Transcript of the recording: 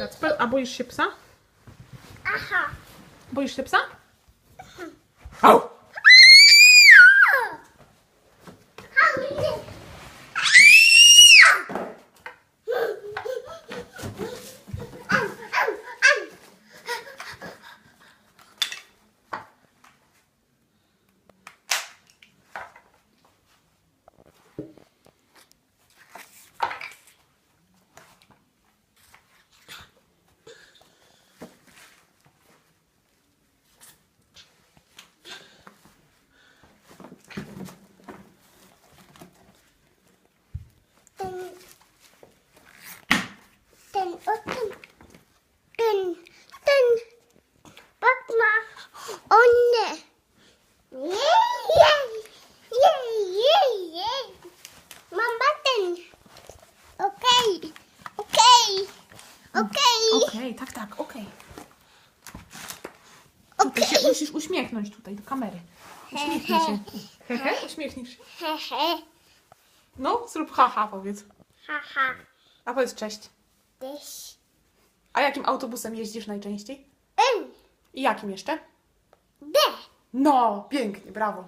Kacper, a boisz się psa? Aha. Boisz się psa? Au! Okej, Okej, tak, tak, okej. Tutaj się musisz uśmiechnąć tutaj do kamery. Uśmiechnij się. Hehe, uśmiechnij się. Hehe, No, zrób haha, powiedz. haha, A powiedz cześć. też. A jakim autobusem jeździsz najczęściej? N, I jakim jeszcze? D. No, pięknie, brawo.